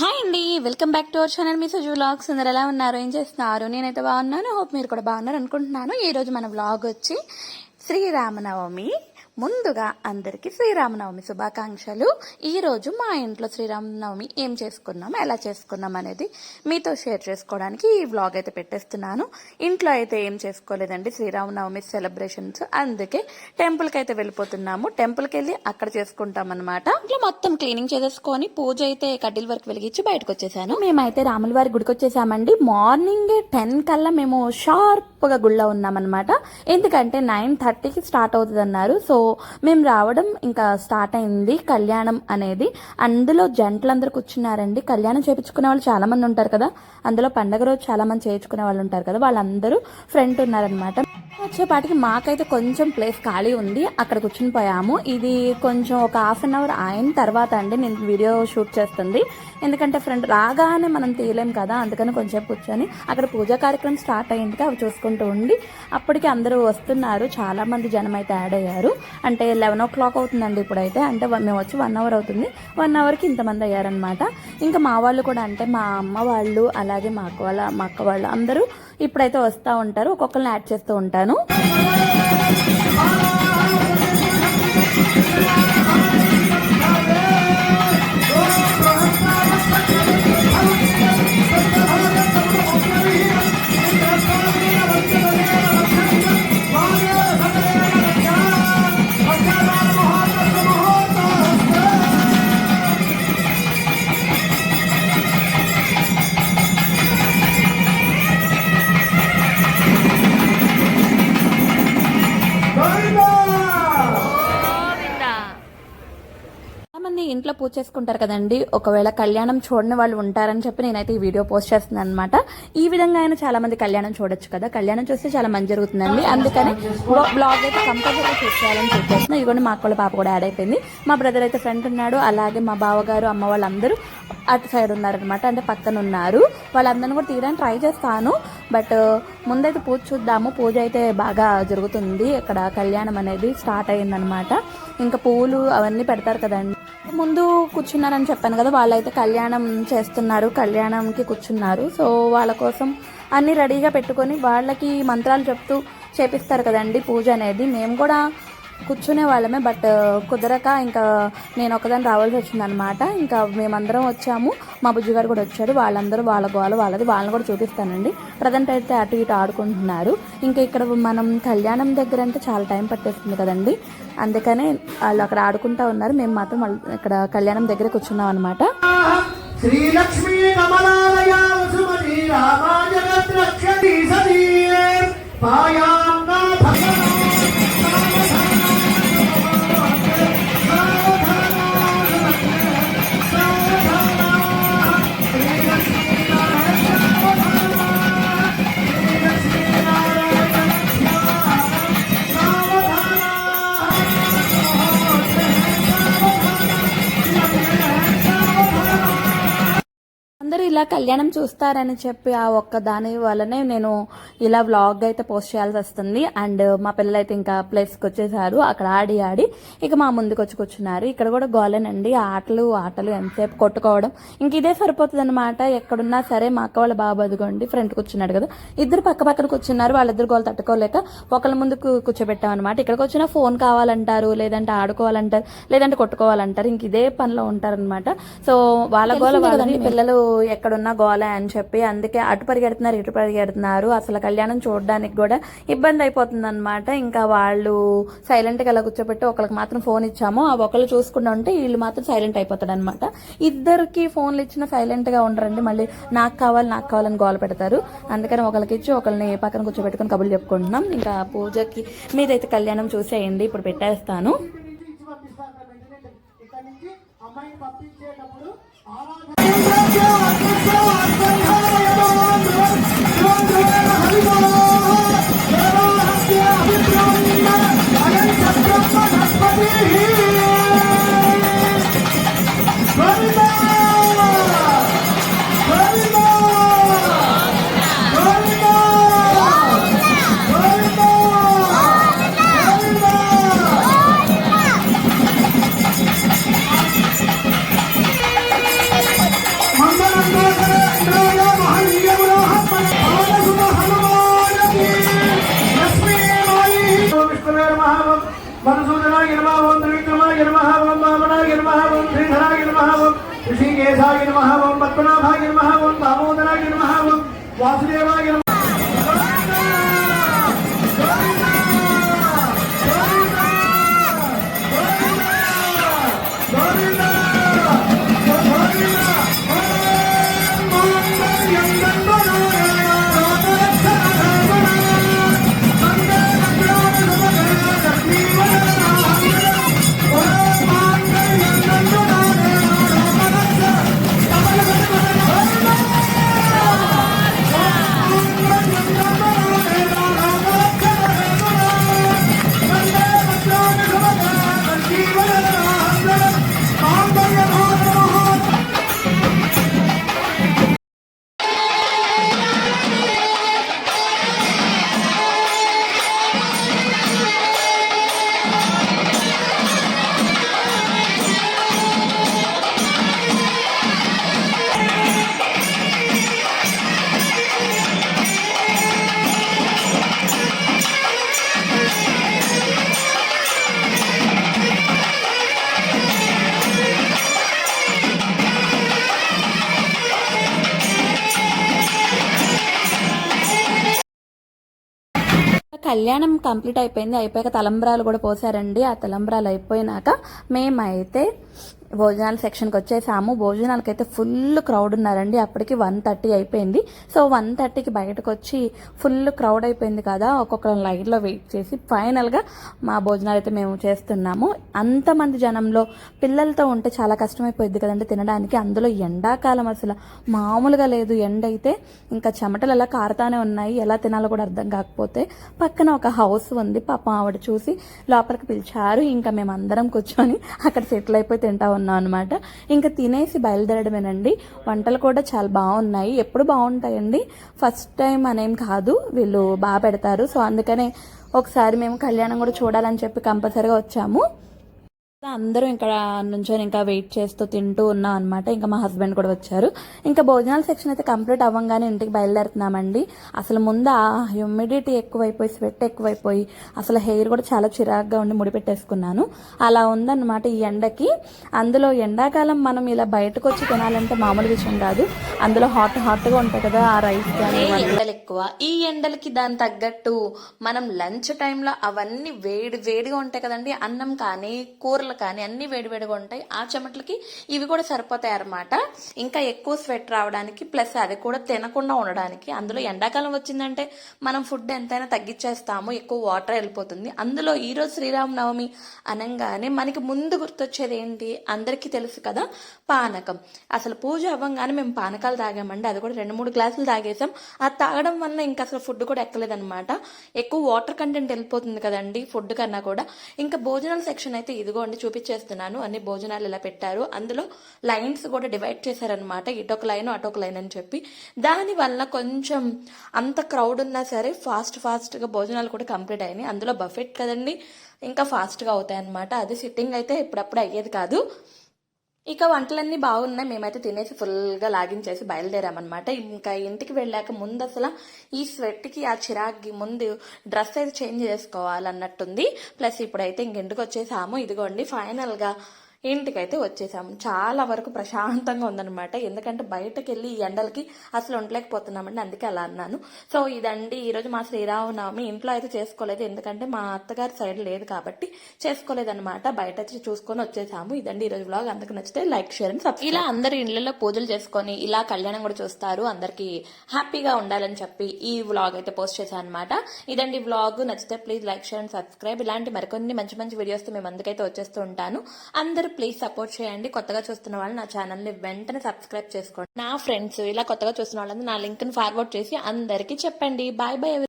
Hi అండి welcome back to our channel me Suju vlogs అందరు ఎలా ఉన్నారు? ఏం చేస్తున్నారు? నేనైతే బాగున్నాను. హోప్ మీరు కూడా బాగున్నారు అనుకుంటున్నాను. ఈరోజు మన వ్లాగ్ వచ్చి శ్రీరామనవమి. ముందుగా అందరికీ శ్రీరామనవమి శుభాకాంక్షలు. ఈ రోజు మా ఇంట్లో శ్రీరామనవమి ఏం చేసుకున్నాం ఎలా చేసుకున్నాం అనేది మీతో షేర్ చేసుకోవడానికి ఈ వ్లాగ్ అయితే పెట్టేస్తున్నాను. ఇంట్లో అయితే ఏం చేసుకోలేదండి శ్రీరామనవమి సెలబ్రేషన్స్. అందుకే టెంపుల్కి అయితే వెళ్ళిపోతున్నాము. టెంపుల్కి వెళ్ళి అక్కడ చేసుకుంటాం అనమాట ఇంట్లో మొత్తం క్లీనింగ్ చేసేసుకొని పూజ అయితే కడ్డీల వరకు వెలిగించి బయటకు వచ్చేసాను. మేమైతే రాముల వారి గుడికి వచ్చేసామండి. మార్నింగ్ టెన్ కల్లా మేము షార్ప్గా గుళ్ళో ఉన్నామన్నమాట. ఎందుకంటే నైన్ థర్టీకి స్టార్ట్ అవుతుంది అన్నారు సో మేము రావడం ఇంకా స్టార్ట్ అయింది కళ్యాణం అనేది. అందులో జంటలందరూ కూర్చున్నారండి. కళ్యాణం చేపించుకునే వాళ్ళు చాలా మంది ఉంటారు కదా. అందులో పండగ రోజు చాలా మంది చేయించుకునే వాళ్ళు ఉంటారు కదా. వాళ్ళందరూ ఫ్రెండ్ ఉన్నారనమాట వచ్చేపాటికి మాకైతే కొంచెం ప్లేస్ ఖాళీ ఉంది. అక్కడ కూర్చుని పోయాము. ఇది కొంచెం ఒక హాఫ్ అన్ అవర్ అయిన తర్వాత అండి నేను వీడియో షూట్ చేస్తుంది. ఎందుకంటే ఫ్రెండ్ రాగానే మనం తీయలేం కదా. అందుకని కొంచెం కూర్చొని అక్కడ పూజా కార్యక్రమం స్టార్ట్ అయ్యింది అవి చూసుకుంటూ ఉండి అప్పటికి అందరూ వస్తున్నారు. చాలా మంది జనం అయితే యాడ్ అయ్యారు. అంటే లెవెన్ ఓ క్లాక్ అవుతుందండి ఇప్పుడైతే. అంటే వన్- మేము వచ్చి వన్ అవర్ అవుతుంది. వన్ అవర్కి ఇంతమంది అయ్యారనమాట ఇంకా మా వాళ్ళు కూడా అంటే మా అమ్మ వాళ్ళు అలాగే మా అక్క వాళ్ళ మా అక్క వాళ్ళు అందరూ ఇప్పుడైతే వస్తూ ఉంటారు. ఒక్కొక్కరిని యాడ్ చేస్తూ ఉంటాను. ఇంట్లో పూజ చేసుకుంటారు కదండి. ఒకవేళ కళ్యాణం చూడని వాళ్ళు ఉంటారని చెప్పి నేనైతే ఈ వీడియో పోస్ట్ చేస్తున్నాను అనమాట ఈ విధంగా అయినా చాలా మంది కళ్యాణం చూడొచ్చు కదా. కళ్యాణం చూస్తే చాలా మంచి జరుగుతుందండి. అందుకని బ్లాగ్ అయితే కంపల్సరీ చూసేయాలని చెప్పేసిన ఇదిగోండి మా అక్కల పాప కూడా యాడ్ అయిపోయింది. మా బ్రదర్ అయితే ఫ్రెండ్ ఉన్నాడు. అలాగే మా బావగారు అమ్మ వాళ్ళందరూ అటు సైడ్ ఉన్నారనమాట అంటే పక్కన ఉన్నారు. వాళ్ళందరిని కూడా తీయడానికి ట్రై చేస్తాను బట్ uh, ముందైతే పూజ చూద్దాము. పూజ అయితే బాగా జరుగుతుంది. ఇక్కడ కళ్యాణం అనేది స్టార్ట్ అయ్యిందనమాట ఇంకా పువ్వులు అవన్నీ పెడతారు కదండి. ముందు కూర్చున్నారని చెప్పాను కదా వాళ్ళైతే కళ్యాణం చేస్తున్నారు కళ్యాణంకి కూర్చున్నారు. సో వాళ్ళ కోసం అన్నీ రెడీగా పెట్టుకొని వాళ్ళకి మంత్రాలు చెప్తూ చేపిస్తారు కదండి పూజ అనేది. మేము కూడా కూర్చునే వాళ్ళమే బట్ కుదరక ఇంకా నేను ఒకదాన్ని రావాల్సి వచ్చిందనమాట ఇంకా మేమందరం వచ్చాము. మా బుజ్జిగారు కూడా వచ్చాడు. వాళ్ళందరూ వాళ్ళ గోల వాళ్ళది. వాళ్ళని కూడా చూపిస్తానండి. ప్రజెంట్ అయితే అటు ఇటు ఆడుకుంటున్నారు. ఇంకా ఇక్కడ మనం కళ్యాణం దగ్గర అంటే చాలా టైం పట్టేస్తుంది కదండి. అందుకనే వాళ్ళు అక్కడ ఆడుకుంటా ఉన్నారు. మేము మాత్రం ఇక్కడ కళ్యాణం దగ్గర కూర్చున్నాం అనమాట శ్రీలక్ష్మీ కమలాలయ వసుమతి ఇలా కళ్యాణం చూస్తారని చెప్పి ఆ ఒక్క దాని వల్లనే నేను ఇలా వ్లాగ్ అయితే పోస్ట్ చేయాల్సి వస్తుంది. అండ్ మా పిల్లలు అయితే ఇంకా ప్లేస్కి వచ్చేసారు. అక్కడ ఆడి ఆడి ఇక మా ముందుకు వచ్చి కూర్చున్నారు. ఇక్కడ కూడా గోలేనండి. ఆటలు ఆటలు ఎంతసేపు కొట్టుకోవడం. ఇంక ఇదే సరిపోతుంది అనమాట ఎక్కడున్నా సరే మా అక్క వాళ్ళ బాబు అదిగోండి ఫ్రంట్ కూర్చున్నాడు కదా. ఇద్దరు పక్క పక్కన కూర్చున్నారు. వాళ్ళిద్దరు గోలు తట్టుకోలేక ఒకళ్ళ ముందుకు కూర్చోబెట్టాం అనమాట ఇక్కడికి వచ్చినా ఫోన్ కావాలంటారు లేదంటే ఆడుకోవాలంటారు లేదంటే కొట్టుకోవాలంటారు. ఇంక ఇదే పనిలో ఉంటారనమాట సో వాళ్ళ గోల కదండి పిల్లలు ఎక్కడున్నా గోల అని చెప్పి అందుకే అటు పరిగెడుతున్నారు ఇటు పరిగెడుతున్నారు. అసలు కళ్యాణం చూడడానికి కూడా ఇబ్బంది అయిపోతుంది అనమాట ఇంకా వాళ్ళు సైలెంట్గా అలా కూర్చోబెట్టి ఒకరికి మాత్రం ఫోన్ ఇచ్చాము. ఆ ఒకళ్ళు చూసుకుంటూ ఉంటే వీళ్ళు మాత్రం సైలెంట్ అయిపోతాడు అనమాట ఇద్దరికి ఫోన్లు ఇచ్చిన సైలెంట్గా ఉండరండి. మళ్ళీ నాకు కావాలి నాకు కావాలని గోల పెడతారు. అందుకని ఒకరికి ఇచ్చి ఒకరిని పక్కన కూర్చోబెట్టుకుని కబుర్లు చెప్పుకుంటున్నాం. ఇంకా పూజకి మీదైతే కళ్యాణం చూసేయండి. ఇప్పుడు పెట్టేస్తాను. అమ్మాయిని పంపించేటప్పుడు ఆరాధన మధుసూదనాయ నమ ఓం త్రివిక్రమాయ నమ ఓం వామనాయ నమ ఓం శ్రీధరాయ నమ ఓం ఋషికేశాయ నమ ఓం పద్మనాభాయ నమ ఓం దామోదరాయ నమ ఓం వాసుదేవాయ నమ కళ్యాణం కంప్లీట్ అయిపోయింది. అయిపోయాక తలంబ్రాలు కూడా పోసారండి. ఆ తలంబ్రాలు అయిపోయినాక మేమైతే భోజనాల సెక్షన్కి వచ్చేసాము. భోజనాలకైతే ఫుల్ క్రౌడ్ ఉన్నారండి. అప్పటికి వన్ థర్టీ అయిపోయింది. సో వన్ థర్టీకి బయటకు వచ్చి ఫుల్ క్రౌడ్ అయిపోయింది కదా. ఒక్కొక్క లైన్లో వెయిట్ చేసి ఫైనల్గా మా భోజనాలు అయితే మేము చేస్తున్నాము. అంతమంది జనంలో పిల్లలతో ఉంటే చాలా కష్టమైపోయింది కదండి తినడానికి. అందులో ఎండాకాలం అసలు మామూలుగా లేదు. ఎండ అయితే ఇంకా చెమటలు ఎలా కారుతానే ఉన్నాయి. ఎలా తినాలో కూడా అర్థం కాకపోతే పక్కన ఒక హౌస్ ఉంది. పాపం ఆవిడ చూసి లోపలికి పిలిచారు. ఇంకా మేము అందరం కూర్చొని అక్కడ సెటిల్ అయిపోయి తింటా ఉన్నాం అనమాట ఇంకా తినేసి బయలుదేరడమేనండి. వంటలు కూడా చాలా బాగున్నాయి. ఎప్పుడు బాగుంటాయండి? ఫస్ట్ టైం అనేం కాదు. వీళ్ళు బాగా పెడతారు. సో అందుకనే ఒకసారి మేము కళ్యాణం కూడా చూడాలని చెప్పి కంపల్సరీగా వచ్చాము. అందరూ ఇక్కడ నుంచొని ఇంకా వెయిట్ చేస్తూ తింటూ ఉన్నాం అనమాట ఇంకా మా హస్బెండ్ కూడా వచ్చారు. ఇంకా భోజనాల సెక్షన్ అయితే కంప్లీట్ అవ్వగానే ఇంటికి బయలుదేరుతున్నామండి. అసలు ముందు ఆ హ్యూమిడిటీ ఎక్కువైపోయి స్వెట్ ఎక్కువైపోయి అసలు హెయిర్ కూడా చాలా చిరాగ్గా ఉండి ముడిపెట్టేసుకున్నాను అలా ఉందన్నమాట ఈ ఎండకి. అందులో ఎండాకాలం మనం ఇలా బయటకు వచ్చి తినాలంటే మామూలు విషయం కాదు. అందులో హాట్ హాట్గా ఉంటాయి కదా ఆ రైస్ కానీ ఎండలు ఎక్కువ. ఈ ఎండలకి దాని తగ్గట్టు మనం లంచ్ టైంలో అవన్నీ వేడి వేడిగా ఉంటాయి కదండి. అన్నం కానీ కూరలు కానీ అన్ని వేడివేడిగా ఉంటాయి. ఆ చెమటలకి ఇవి కూడా సరిపోతాయి అన్నమాట. ఇంకా ఎక్కువ స్వెట్ రావడానికి ప్లస్ అది కూడా తినకుండా ఉండడానికి అందులో ఎండాకాలం వచ్చిందంటే మనం ఫుడ్ ఎంతైనా తగ్గించేస్తాము. ఎక్కువ వాటర్ వెళ్ళిపోతుంది. అందులో ఈ రోజు శ్రీరామనవమి అనగానే మనకి ముందు గుర్తొచ్చేది ఏంటి? అందరికీ తెలుసు కదా పానకం. అసలు పూజ అవ్వగానే మేము పానకాలు తాగామండి. అది కూడా రెండు మూడు గ్లాసులు తాగేసాం అది తాగడం వల్ల ఇంకా అసలు ఫుడ్ కూడా ఎక్కలేదన్నమాట. ఎక్కువ వాటర్ కంటెంట్ వెళ్ళిపోతుంది కదండి ఫుడ్ కన్నా కూడా. ఇంకా భోజనాల సెక్షన్ అయితే ఇదిగోండి చూపించేస్తున్నాను. అన్ని భోజనాలు ఇలా పెట్టారు. అందులో లైన్స్ కూడా డివైడ్ చేశారనమాట ఇటొక లైన్ అటొక లైన్ అని చెప్పి. దాని వల్ల కొంచెం అంత క్రౌడ్ ఉన్నా సరే ఫాస్ట్ ఫాస్ట్గా భోజనాలు కూడా కంప్లీట్ అయినాయి. అందులో బఫెట్ కదండి ఇంకా ఫాస్ట్గా అవుతాయి అనమాట అది సిట్టింగ్ అయితే ఇప్పుడప్పుడు అయ్యేది కాదు. ఇక వంటలన్నీ బాగున్నాయి. మేమైతే తినేసి ఫుల్గా లాగించేసి బయలుదేరామన్నమాట. ఇంకా ఇంటికి వెళ్ళాక ముందు అసలు ఈ స్వెట్కి ఆ చిరాక్కి ముందు డ్రెస్ అయితే చేంజ్ చేసుకోవాలన్నట్టుంది. ప్లస్ ఇప్పుడైతే ఇంక ఇంటికి వచ్చేసాము. ఇదిగోండి ఫైనల్గా ఇంటికైతే వచ్చేసాము. చాలా వరకు ప్రశాంతంగా ఉందన్నమాట. ఎందుకంటే బయటకు వెళ్ళి ఈ ఎండలకి అసలు ఉండలేకపోతున్నామండి. అందుకే అలా అన్నాను. సో ఇదండి. ఈరోజు మా శ్రీరామనవమి. ఇంట్లో అయితే చేసుకోలేదు. ఎందుకంటే మా అత్తగారి సైడ్ లేదు కాబట్టి చేసుకోలేదన్నమాట. బయట వచ్చి చూసుకొని వచ్చేసాము. ఇదండి ఈరోజు వ్లాగ్ అందరికి నచ్చితే లైక్ షేర్ అండ్ సబ్స్క్రైబ్. ఇలా అందరు ఇళ్ళలో పూజలు చేసుకొని ఇలా కళ్యాణం కూడా చూస్తారు. అందరికి హ్యాపీగా ఉండాలని చెప్పి ఈ వ్లాగ్ అయితే పోస్ట్ చేశాను అనమాట ఇదండి వ్లాగ్ నచ్చితే please like share and subscribe. ఇలాంటి మరికొన్ని మంచి మంచి వీడియోస్ మేము అందుకైతే వచ్చేస్తూ ఉంటాను. అందరూ ప్లీజ్ సపోర్ట్ చేయండి. కొత్తగా చూస్తున్న వాళ్ళు నా ఛానల్ని వెంటనే సబ్స్క్రైబ్ చేసుకోండి. నా ఫ్రెండ్స్ ఇలా కొత్తగా చూస్తున్న వాళ్ళని నా లింక్ను ఫార్వర్డ్ చేసి అందరికీ చెప్పండి. Bye bye